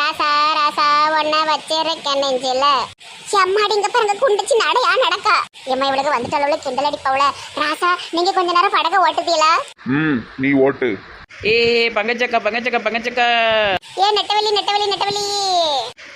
ராசா ராசா ஒன்ன வச்சிருக்கேன் நெஞ்சில. எம்மாடி இங்க பாருங்க குண்டிச்சு நடையா நடக்கா. எம்மா இவளுக்கு வந்துட்டாளவுல கிண்டல் அடிப்பவள ராசா நீங்க கொஞ்ச நேரம் படக ஓட்டுதீங்களா ம் நீ ஓட்டு. ஏ பங்கச்சக்கா பங்கச்சக்கா பங்கச்சக்கா. ஏ நெட்டவெளி நெட்டவெளி நெட்டவெளி.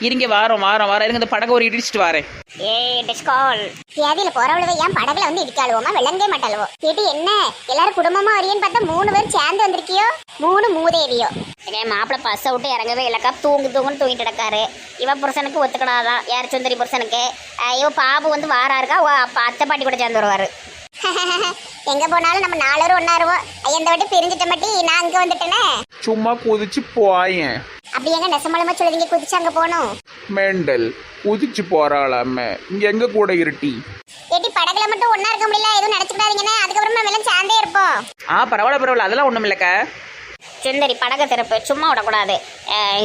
இருங்க வாரம் வாரம் வாரம். இருங்க இந்த படகை ஒரு இடிச்சிட்டு வரேன். ஏ டிஸ்கால் ஏதில போறவளவ ஏன் படகுல வந்து இடிக்காளுவோமா? விளங்கவே மாட்டாளுவோ? கேட்டு என்ன? எல்லாரும் குடும்பமா வரியன்னு பார்த்தா மூணு பேர் சேர்ந்து வந்திருக்கியோ? மூணு மூதேவியோ. இதே மாப்பிள்ளை பஸ்ஸை விட்டு இறங்கவே இல்லைக்கா. தூங்கு தூங்குன்னு தூங்கிட்டு கிடக்காரு. இவ புருஷனுக்கு ஒத்துக்கடாதான் யார் சுந்தரி புருஷனுக்கு? அஹ் இவ பாபு வந்து வாரா இருக்கா அத்தை பாட்டி கூட சேர்ந்து வருவாரு. எங்க போனாலும் நம்ம நாலு பேரும் ஒன்னாருவோம் இந்த வாட்டி பிரிஞ்சிட்ட மாட்டி நான் அங்க வந்துட்டேனே. சும்மா குதிச்சு போயேன். அப்படி எங்க நெசமலமா சொல்லுவீங்க குதிச்சு அங்க போகணும். மெண்டல் குதிச்சு போறாளாம. இங்க எங்க கூட இருட்டி? ஏட்டி படகுல மட்டும் ஒண்ணா இருக்க முடியல. எதுவும் நினைச்சுக்கிடாதீங்கன்னு அதுக்கப்புறம் நம்ம எல்லாம் சேர்ந்தே இருப்போம். ஆ பரவாயில்ல பரவாயில்ல. அதெல்லாம் ஒன்றும் இல்லைக்கா. சுந்தரி படக திறப்பு. சும்மா விடக்கூடாது.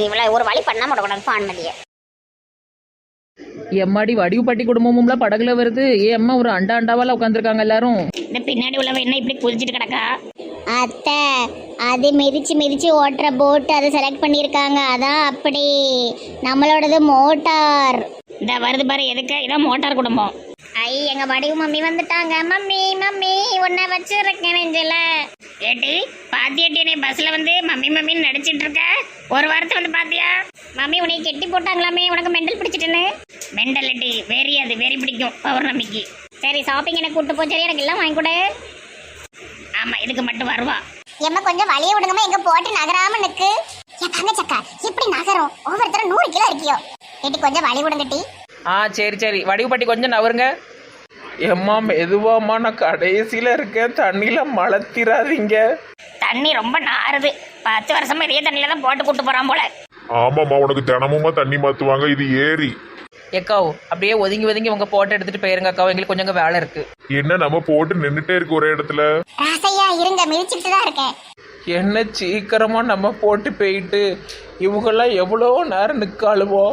இவளை ஒரு வழி பண்ணாம விடக்கூடாது. பான்மதியை எம்மாடி வடிவு பட்டி குடும்பமும்ல படகுல வருது. ஏ அம்மா ஒரு அண்டா அண்டாவால உட்காந்துருக்காங்க எல்லாரும். இந்த பின்னாடி உள்ளவ என்ன இப்படி குதிச்சிட்டு கிடக்கா? அத்தை அது மிதிச்சு மிதிச்சு ஓட்டுற போட் அதை செலக்ட் பண்ணியிருக்காங்க. அதான் அப்படி. நம்மளோடது மோட்டார் இந்த வருது பாரு எதுக்கு? இதான் மோட்டார் குடும்பம். ஐ எங்க வடிவு மம்மி வந்துட்டாங்க. மம்மி மம்மி உன்னை வச்சிருக்கேன் நெஞ்சில. ஏட்டி பாத்தியாட்டி நீ பஸ்ல வந்து மம்மி மம்மின்னு நடிச்சிட்டு இருக்க? ஒரு வாரத்தை வந்து பாத்தியா? மம்மி உன்னை கெட்டி போட்டாங்களாமே. உனக்கு மெண்டல் பிடிச்சிட்டுன்னு. மெண்டல் எட்டி வெறி அது வெறி பிடிக்கும். பௌர்ணமிக்கு. சரி ஷாப்பிங் எனக்கு கூட்டு போச்சு எனக்கு எல்லாம் வாங்கி கொடு. ஆமா இதுக்கு மட்டும் வருவா. எம்ம கொஞ்சம் வழிய விடுங்கம்மா. எங்க போட்டு நகராம நிக்கு. என் சக்கா இப்படி நகரும். ஒவ்வொருத்தரும் நூறு கிலோ இருக்கியோ. ஏட்டி கொஞ்சம் வழி விடுங்க டி. ஆ சரி சரி. வடிவு பட்டி கொஞ்சம் நவருங்க. எம்மா மெதுவாம்மா நான் கடைசியில இருக்கேன். தண்ணியில மலத்திராதீங்க தண்ணி ரொம்ப நாறுது. பத்து வருஷமா இதே தண்ணியில தான் போட்டு கூட்டு போறான் போல. ஆமாம்மா உனக்கு தினமுமா தண்ணி மாத்துவாங்க. இது ஏரி. எக்காவ் அப்படியே ஒதுங்கி ஒதுங்கி உங்க போட்டோ எடுத்துட்டு போயிருங்க அக்காவும் எங்களுக்கு கொஞ்சம் அங்க வேலை இருக்கு. என்ன நம்ம போட்டு நின்னுட்டே இருக்கு ஒரே இடத்துல? ராசையா இருங்க மிதிச்சிட்டு தான் இருக்கேன். என்ன சீக்கிரமா நம்ம போட்டு போயிட்டு இவங்கெல்லாம் எவ்வளோ நேரம் நிக்காளுவோ?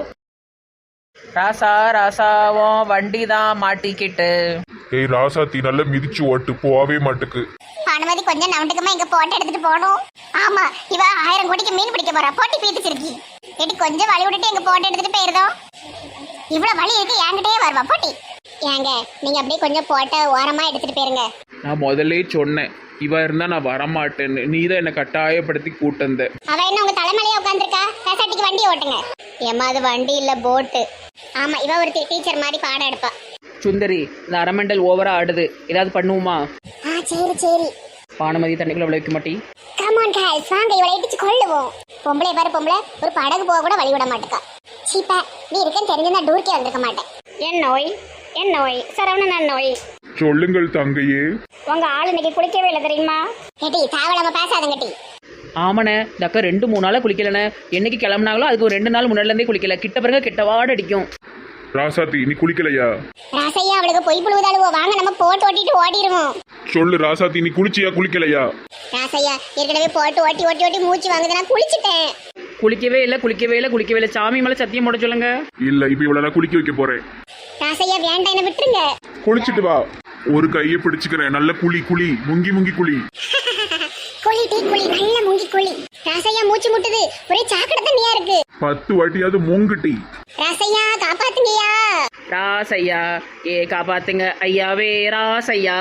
ராசா ராசாவும் வண்டி தான் மாட்டிக்கிட்டு. ஏய் ராசாத்தி நல்லா மிதிச்சு ஓட்டு போவே மாட்டுக்கு. அனுமதி கொஞ்சம் நவண்டுக்குமா இங்க போட்டு எடுத்துட்டு போகணும்? ஆமா இவ ஆயிரம் கோடிக்கு மீன் பிடிக்க போறா. போட்டி பீத்துச்சிருக்கி. ஏட்டி கொஞ்சம் வழி விட்டுட்டு எங்க போட்டு எடுத்துட்டு போயிருந்தோம் இவ்வளவு வழி இருக்கு என்கிட்டயே வருவா போட்டி. ஏங்க நீங்க அப்படியே கொஞ்சம் போட்ட ஓரமா எடுத்துட்டு போயிருங்க. நான் முதல்ல சொன்னேன் இவ இருந்தா நான் வரமாட்டேன்னு. நீ தான் என்னை கட்டாயப்படுத்தி கூட்டந்த அவ என்ன உங்க தலைமையிலே உட்காந்துருக்கா பேசாட்டிக்கு வண்டி ஓட்டுங்க. ஏமா அது வண்டி இல்ல போட்டு. ஆமா இவ ஒரு டீச்சர் மாதிரி பாடம் எடுப்பா. சுந்தரி இந்த அரமெண்டல் ஓவரா ஆடுது. ஏதாவது பண்ணுவோமா? ஆ சரி சரி. பானுமதி தண்ணிக்குள்ள விளைவிக்க மாட்டி. கமான் guys வாங்க இவளை இடிச்சு கொள்ளுவோம் பொம்பளை பாரு பொம்பளை. ஒரு படகு போக கூட வழி விட மாட்டுக்கா. சீப்பா நீ இருக்கேன்னு தெரிஞ்சிருந்தா டூர்க்கே வந்திருக்க மாட்டேன். என் நோய் என் நோய் சரவணன் நோய். சொல்லுங்கள் தங்கையே. உங்க ஆள் இன்னைக்கு குளிக்கவே இல்லை தெரியுமா? கேட்டி தாவலாம பேசாதங்க டி. ஆமாண்ணே இந்த அக்கா ரெண்டு மூணு நாளாக குளிக்கலண்ணே. என்னைக்கு கிளம்புனாங்களோ அதுக்கு ஒரு ரெண்டு நாள் முன்னாடிலேருந்தே குளிக்கல. கிட்ட பிறகு கிட்டவாடு அடிக்கும். ராசாத்தி நீ குளிக்கலையா? ராசையா அவளுக்கு பொய் புழுவதாளுவோ வாங்க நம்ம போட்டு ஓட்டிட்டு ஓடிடுவோம் சொல்லு ராசாத்தி நீ குளிச்சியா குளிக்கலையா? ராசையா ஏற்கனவே போட்டு ஓட்டி ஓட்டி ஓட்டி மூச்சு வாங்குது. நான் குளிச்சுட்டேன். குளிக்கவே இல்லை குளிக்கவே இல்லை குளிக்கவே இல்லை. சாமி மேலே சத்தியம் போட சொல்லுங்க. இல்ல இப்ப இவ்வளவு நான் குளிக்க வைக்க போறேன். ராசையா வேண்டாம் என்ன விட்டுருங்க. குளிச்சிட்டு வா. ஒரு கையை பிடிச்சுக்கிறேன். நல்ல குளி குளி முங்கி முங்கி குளி குளி டீ குளி நல்ல முங்கி குளி ராசையா மூச்சு முட்டுது. ஒரே சாக்கடை தண்ணியா இருக்கு. பத்து வாட்டியாவது மூங்குட்டி ராசையா காப்பாத்துங்கய்யா. ராசையா ஏ காப்பாத்துங்க. ஐயாவே ராசையா.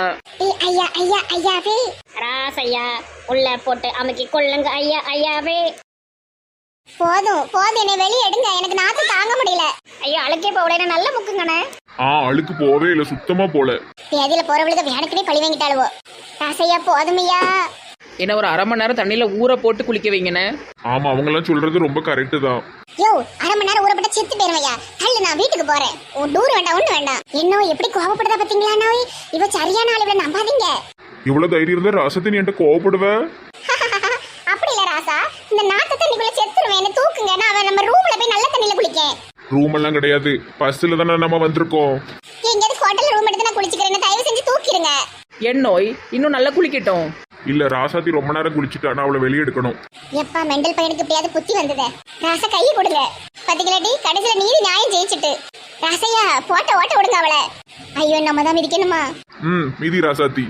ஏய் ஐயா ஐயா ஐயாவே. ராசையா உள்ள போட்டு அமுக்கி கொள்ளுங்க. ஐயா ஐயாவே. போதும் போதும் என்னை வெளியே எடுங்க. எனக்கு நாத்து தாங்க முடியல. ஐயோ அழுக்கே போகல. நல்ல முக்குங்கண்ணே. ஆ அழுக்கு போவே இல்ல சுத்தமா போல. பேதியில போறவளுக்கு வேடக்கடி பழி வாங்கிட்டாளுவோ. ராசையா போதுமையா. என்ன ஒரு அரை மணி நேரம் தண்ணியில் ஊற போட்டு குளிக்க வைங்கண்ணே. ஆமா அவங்க எல்லாம் சொல்றது ரொம்ப கரெக்டு தான். யோ அரை மணி நேரம் ஊறப்பட்ட செத்து போயிருவையா தள்ளு நான் வீட்டுக்கு போறேன். உன் டூர் வேண்டாம் ஒண்ணு வேண்டாம். இன்னும் எப்படி கோவப்படுதா பாத்தீங்களா நோய் இவ சரியான ஆள் இவளை நம்பாதீங்க. இவ்வளவு தைரியம் இருந்தா ராசத்தி நீ என்கிட்ட கோவப்படுவ? அப்படி இல்ல ராசா. இந்த நாத்து தண்ணிக்குள்ள செத்துருவேன் என்ன தூக்குங்க. நான் அவன் நம்ம ரூம்ல போய் நல்ல தண்ணியில குளிக்கேன். ரூம் எல்லாம் கிடையாது. பஸ்ல தானே நம்ம வந்திருக்கோம். எங்கேயாவது ஹோட்டல்ல ரூம் எடுத்து நான் குளிச்சுக்கிறேன். தயவு செஞ்சு தூக்கிடுங்க என் நோய்? இன்னும் நல்லா குளிக்கட்டும். இல்ல ராசாத்தி ரொம்ப நேரம் குளிச்சுட்டா நான் அவளை வெளியே எடுக்கணும். எப்பா மெண்டல் பையனுக்கு எப்படியாவது புத்தி வந்ததே. ராசா கையை கொடுங்க. பாத்தீங்களாடி? கடைசியில நீதி நியாயம் ஜெயிச்சிட்டு. ராசையா போட்ட ஓட்ட விடுங்க அவளை. ஐயோ நம்ம தான் மிதிக்கணுமா? ம் மிதி ராசாத்தி.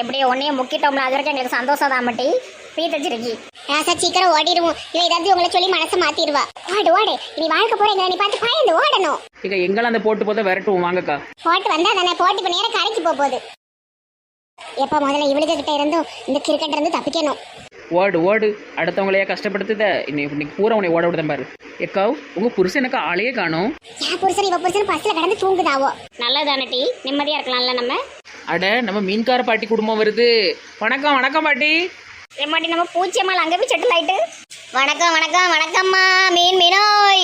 எப்படியோ ஒன்னையும் முக்கிட்டோம்ல. அது வரைக்கும் எங்களுக்கு சந்தோஷம் தான் மட்டி பீ தச்சிருக்கி ராசா சீக்கிரம் ஓடிடுவோம். இவ ஏதாவது உங்களை சொல்லி மனசை மாத்திடுவா. ஓடு ஓடு நீ வாழ்க்கை போறீங்க நீ பார்த்து பயந்து ஓடணும். இங்க எங்கெல்லாம் அந்த போட்டு போத விரட்டுவோம் வாங்கக்கா. போட்டு வந்தா தானே போட்டு இப்ப நேரம் கரைக்கு போக போகுது. எப்ப முதல்ல இவளுக்கு கிட்ட இருந்தும் இந்த கிரிக்கெட் இருந்து தப்பிக்கணும். ஓடு ஓடு. அடுத்தவங்களையே கஷ்டப்படுத்துத. இன்னைக்கு இன்னைக்கு பூரா உன்னை ஓட விடுதேன் பாரு. எக்காவ் உங்க புருஷன் எனக்கு ஆளையே காணும். என் புருஷன் இவ புருஷன் பஸ்ல கடந்து தூங்குதாவோ? நல்லதானே டி. நிம்மதியா இருக்கலாம்ல நம்ம? அட நம்ம மீன்கார பாட்டி குடும்பம் வருது. வணக்கம் வணக்கம் பாட்டி. ஏமாட்டி நம்ம பூச்சியம்மாள் அங்கே போய் செட்டில் ஆயிட்டு? வணக்கம் வணக்கம் வணக்கம்மா. மீன் மீனோய்.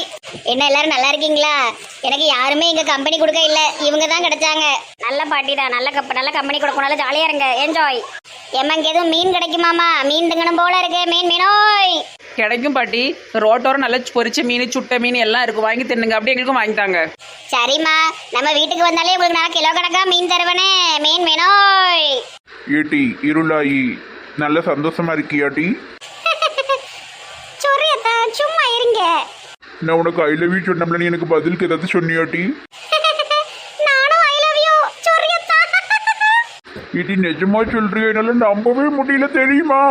என்ன எல்லாரும் நல்லா இருக்கீங்களா? எனக்கு யாருமே இங்க கம்பெனி கொடுக்க இல்ல. இவங்க தான் கிடைச்சாங்க. நல்ல பாட்டி தான் நல்ல கப் நல்ல கம்பெனி கொடுக்கும் நல்ல ஜாலியா இருங்க என்ஜாய் எம்மங்க எதுவும் மீன் கிடைக்குமாமா மீன் திங்கணும் போல இருக்கு. மீன் மீனோய். கிடைக்கும் பாட்டி. ரோட்டோரம் நல்லா பொரிச்ச மீன் சுட்ட மீன் எல்லாம் இருக்கு. வாங்கி தின்னுங்க. அப்படியே எங்களுக்கும் வாங்கி தாங்க. சரிம்மா. நம்ம வீட்டுக்கு வந்தாலே உங்களுக்கு நான் கிலோ கணக்கா மீன் தருவனே. மீன் மீனோய். ஏட்டி இருளாயி. நல்ல சந்தோஷமா இருக்கியாட்டி சொரியத்தா சும்மா இருங்க. நான் உனக்கு ஐ லவ் யூ சொன்னோம்ல நீ எனக்கு பதிலுக்கு ஏதாவது சொன்னியாட்டி நானும் ஐ லவ் யூ சொரியத்தா ஏட்டி நிஜமா சொல்றியா? என்னால நம்பவே முடியல தெரியுமா?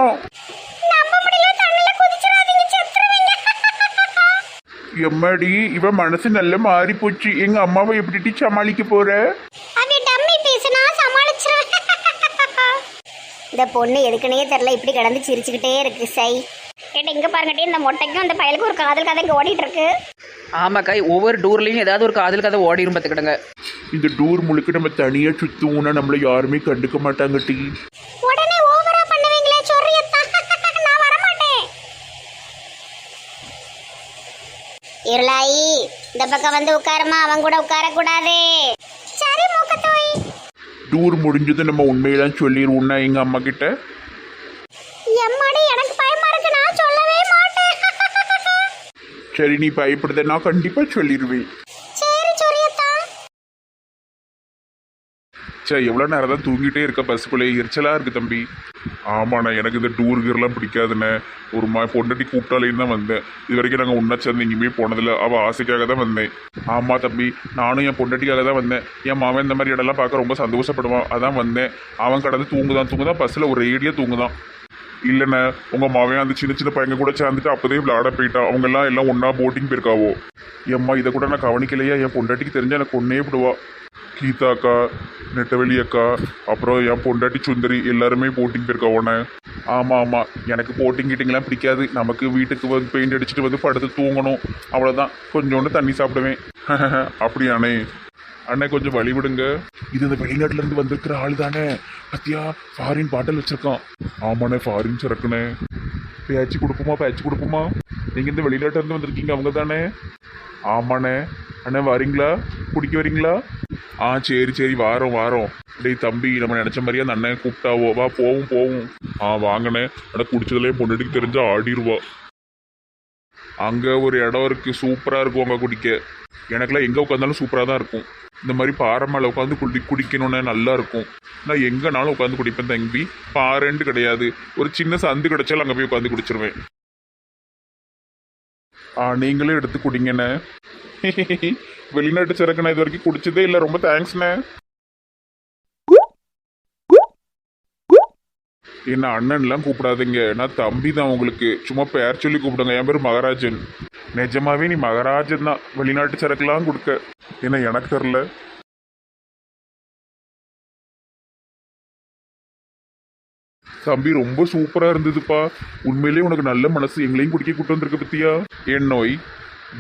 எம்மாடி இவ மனசு நல்ல மாறி போச்சு எங்க அம்மாவை எப்படி சமாளிக்க போற அவ டம்மி பீஸ் நான் சமாளிச்சிருவேன் இந்த பொண்ணு எதுக்குனே தெரியல இப்படி கிடந்து சிரிச்சுக்கிட்டே இருக்கு சை. கேட்டு இங்க பாருங்க டி இந்த மொட்டைக்கும் இந்த பயலுக்கும் ஒரு காதல் கதை இங்க ஓடிட்டு இருக்கு. ஆமாக்கா ஒவ்வொரு டூர்லயும் ஏதாவது ஒரு காதல் கதை ஓடிரும் பார்த்துக்கிடுங்க. இந்த டூர் முழுக்க நம்ம தனியா சுத்துவோம்னா நம்மள யாருமே கண்டுக்க மாட்டாங்க டீ. உடனே ஓவரா பண்ணுவீங்களே சொரியத்தா நான் வர மாட்டேன் இருளாயி இந்த பக்கம் வந்து உட்காருமா அவன் கூட உட்கார கூடாது சரி மூக்கத்தோய் டூர் முடிஞ்சது நம்ம உண்மையெல்லாம் சொல்லிடுவோம்னா எங்க அம்மா கிட்ட சரி நீ பயப்படுத நான் கண்டிப்பா சொல்லிடுவேன் சரி எவ்வளோ நேரம் தான் தூங்கிட்டே இருக்க பஸ்ஸுக்குள்ளே எரிச்சலாக இருக்கு தம்பி. ஆமாண்ணா எனக்கு இந்த டூர் கீர்லாம் பிடிக்காதுண்ணே. ஒரு மா பொண்டாட்டி கூப்பிட்டாலேன்னு தான் வந்தேன். இது வரைக்கும் நாங்கள் ஒன்றா சேர்ந்து எங்கேயுமே போனதில்லை. அவள் ஆசைக்காக தான் வந்தேன். ஆமாம் தம்பி நானும் என் பொண்டாட்டிக்காக தான் வந்தேன். என் மாமன் இந்த மாதிரி இடம்லாம் பார்க்க ரொம்ப சந்தோஷப்படுவான். அதான் வந்தேன். அவன் கடந்து தூங்குதான். தூங்குதான் பஸ்ஸில் ஒரு ரேடியாக தூங்குதான். இல்லைண்ணே உங்கள் மாவன் அந்த சின்ன சின்ன பையங்க கூட சேர்ந்துட்டு அப்போதே விளையாட போயிட்டான் அவங்கெல்லாம் எல்லாம் ஒன்றா போட்டிங் போயிருக்காவோ. எம்மா இதை கூட நான் கவனிக்கலையா? என் பொண்டாட்டிக்கு தெரிஞ்சா எனக்கு ஒன்னே விடுவா. கீதா அக்கா நெட்டவெளி அக்கா அப்புறம் என் பொண்டாட்டி சுந்தரி எல்லாருமே போட்டிங் போயிருக்கா போயிருக்காவோண்ணே ஆமாம் ஆமாம் எனக்கு போட்டிங் கிட்டிங்லாம் பிடிக்காது. நமக்கு வீட்டுக்கு வந்து பெயிண்ட் அடிச்சுட்டு வந்து படுத்து தூங்கணும். அவ்வளோதான் கொஞ்சோண்டு தண்ணி சாப்பிடுவேன். அப்படியாண்ணே. அண்ணே கொஞ்சம் வழி விடுங்க. இது இந்த வெளிநாட்டுல இருந்து வந்திருக்கிற ஆள் தானே பத்தியா ஃபாரின் பாட்டில் வச்சிருக்கான். ஆமாண்ணே ஃபாரின் சரக்குண்ணே. பேச்சு கொடுப்போமா பேச்சு கொடுப்போமா? நீங்கள் இந்த வெளிநாட்டிலேருந்து வந்திருக்கீங்க அவங்க தானே ஆமாண்ணே. அண்ணே வரீங்களா? குடிக்க வரீங்களா? ஆ சரி சரி வாரோம் வாரோம். டேய் தம்பி நம்ம நினச்ச மாதிரியே அந்த அண்ணன் கூப்பிட்டாவோ வா போவும் போவும். ஆ வாங்கண்ணே. ஆனால் குடிச்சதுலேயே பொண்ணுக்கு தெரிஞ்சா ஆடிடுவா அங்கே ஒரு இடம் இருக்கு சூப்பராக இருக்கும் அங்கே குடிக்க. எனக்கெல்லாம் எங்கே உட்காந்தாலும் சூப்பராக தான் இருக்கும். இந்த மாதிரி பாறை மேலே உட்காந்து குடி குடிக்கணும்னு நல்லா இருக்கும். நான் எங்கேனாலும் உட்காந்து குடிப்பேன் தம்பி. பாறைன்ட்டு கிடையாது. ஒரு சின்ன சந்து கிடைச்சாலும் அங்கே போய் உட்காந்து குடிச்சிருவேன். ஆ நீங்களே எடுத்து குடிங்கண்ணே. வெளிநாட்டு சரக்கு நான் இது வரைக்கும் குடிச்சதே இல்லை. ரொம்ப தேங்க்ஸ்ண்ணே என்ன அண்ணன்லாம் கூப்பிடாதீங்க. நான் தம்பி தான் உங்களுக்கு. சும்மா பேர் சொல்லி கூப்பிடுங்க. என் பேர் மகராஜன். நிஜமாவே நீ மகராஜன் தான். வெளிநாட்டு சரக்குலாம் கொடுக்க. என்ன எனக்கு தெரில தம்பி ரொம்ப சூப்பராக இருந்ததுப்பா. உண்மையிலேயே உனக்கு நல்ல மனசு எங்களையும் குடிக்க கூட்டு வந்திருக்க பத்தியா? என் நோய்?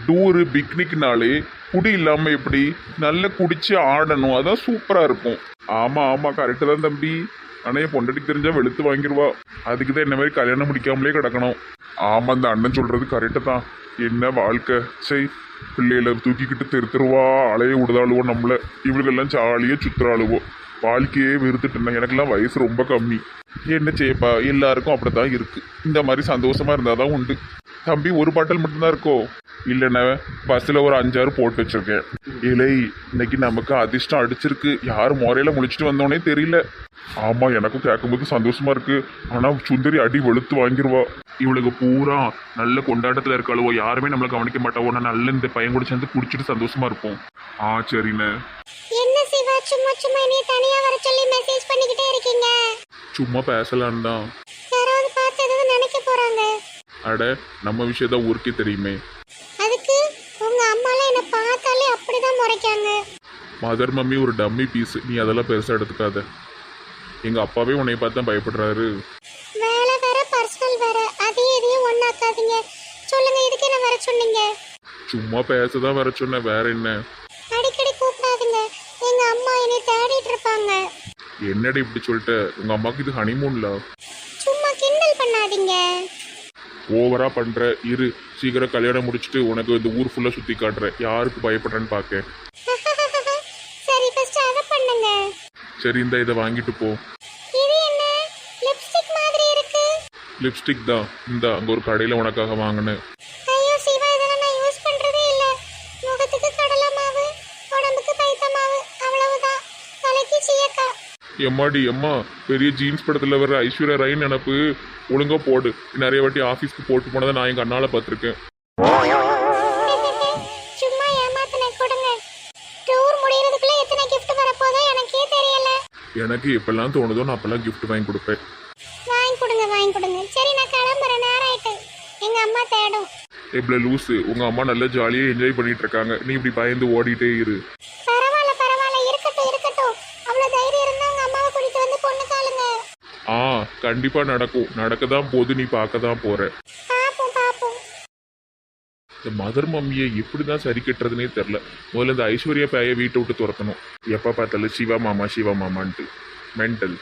டூரு பிக்னிக்னாலே குடி இல்லாமல் எப்படி நல்ல குடிச்சு ஆடணும். அதான் சூப்பராக இருக்கும். ஆமாம் ஆமாம் கரெக்டு தான் தம்பி. ஆனா என் பொண்டாட்டிக்கு தெரிஞ்சால் வெளுத்து வாங்கிடுவா அதுக்கு தான் என்ன மாதிரி கல்யாணம் முடிக்காமலே கிடக்கணும். ஆமாம் அந்த அண்ணன் சொல்றது கரெக்டு தான். என்ன வாழ்க்கை? சரி பிள்ளைகளை தூக்கிக்கிட்டு தெருத்துருவா அலைய விடுதாளுவோம் நம்மள. இவளுக்கெல்லாம் ஜாலியாக சுத்துறாளுவோ. வாழ்க்கையே வெறுத்துட்டேன் எனக்கெல்லாம் வயசு ரொம்ப கம்மி. என்ன செய்யப்பா? எல்லாருக்கும் அப்படித்தான் இருக்கு. இந்த மாதிரி சந்தோஷமா இருந்தாதான் உண்டு. தம்பி ஒரு பாட்டில் மட்டும்தான் இருக்கோ? இல்லைண்ணே பஸ்ஸில் ஒரு அஞ்சாறு போட்டு வச்சிருக்கேன். இலை இன்னைக்கு நமக்கு அதிர்ஷ்டம் அடிச்சிருக்கு. யார் முறையில முடிச்சுட்டு வந்தோன்னே தெரியல. ஆமா எனக்கும் கேட்கும்போது சந்தோஷமா இருக்கு. ஆனால் சுந்தரி அடி வெளுத்து வாங்கிருவா. இவளுக்கு பூரா நல்ல கொண்டாட்டத்தில் இருக்காளுவோ. யாருமே நம்மளை கவனிக்க மாட்டாவோ. நான் நல்ல இந்த பையன் கூட சேர்ந்து குடிச்சிட்டு சந்தோஷமா இருப்போம். ஆ சரிண்ணே. சும்மா சும்மா என்னைய தனியா வர சொல்லி மெசேஜ் பண்ணிக்கிட்டே இருக்கீங்க. சும்மா பேசலான் தான் யாராவது பார்த்து நினைக்க போறாங்க. அட நம்ம விஷயம் தான் ஊருக்கே தெரியுமே. அதுக்கு உங்க அம்மாலாம் என்ன பார்த்தாலே அப்படிதான் முறைக்காங்க. மதர் மம்மி ஒரு டம்மி பீஸ் நீ அதெல்லாம் பெருசாக எடுத்துக்காத. எங்கள் அப்பாவே உன்னை பார்த்து தான் பயப்படுறாரு. வேலை வேற பர்சனல் வேற. அதையும் இதையும் ஒண்ணாக்காதீங்க. சொல்லுங்க இதுக்கு என்ன வர சொன்னீங்க? சும்மா பேச தான் வர சொன்னேன் வேற என்ன? என்னடி இப்படி சொல்லிட்ட? உங்கள் அம்மாவுக்கு இது ஹனிமூன்ல சும்மா கிண்டல் பண்ணாதீங்க. ஓவரா பண்ற இரு. சீக்கிரம் கல்யாணம் முடிச்சுட்டு உனக்கு இந்த ஊர் ஃபுல்லா சுத்தி காட்டுறேன். யாருக்கு பயப்படுறேன்னு பார்க்க சரி ஃபர்ஸ்ட் அதை பண்ணுங்க. சரி இந்த இதை வாங்கிட்டு போ. இது என்ன? லிப்ஸ்டிக் மாதிரி இருக்கு. லிப்ஸ்டிக் தான். இந்த அங்க ஒரு கடையில உனக்காக வாங்கினேன். எம்மாடி எம்மா பெரிய ஜீன்ஸ் படத்துல வர ஐஸ்வர்யா ராய் நினப்பு ஒழுங்கா போடு. நிறைய வாட்டி ஆஃபீஸ்க்கு போட்டு போனதை நான் எங்க அண்ணால பார்த்துருக்கேன். எனக்கே எப்பெல்லாம் தோணுதோ நான் அப்பெல்லாம் gift வாங்கி கொடுப்பேன். வாங்கி கொடுங்க வாங்கி கொடுங்க. சரி நான் கிளம்புறேன் நேரம் ஆயிட்டு எங்க அம்மா தேடும். எவ்வளோ லூஸு உங்க அம்மா நல்லா ஜாலியாக என்ஜாய் பண்ணிட்டு இருக்காங்க. நீ இப்படி பயந்து ஓடிட்டே இரு. கண்டிப்பா நடக்கும். நடக்க தான் போது நீ பார்க்க தான் போற இந்த மதர் மம்மியை எப்படி தான் சரி கட்டுறதுனே தெரில முதல்ல இந்த ஐஸ்வர்யா பேய வீட்டை விட்டு துரத்தணும். எப்போ பார்த்தாலும் சிவா மாமா சிவா மாமான்ட்டு. மென்டல்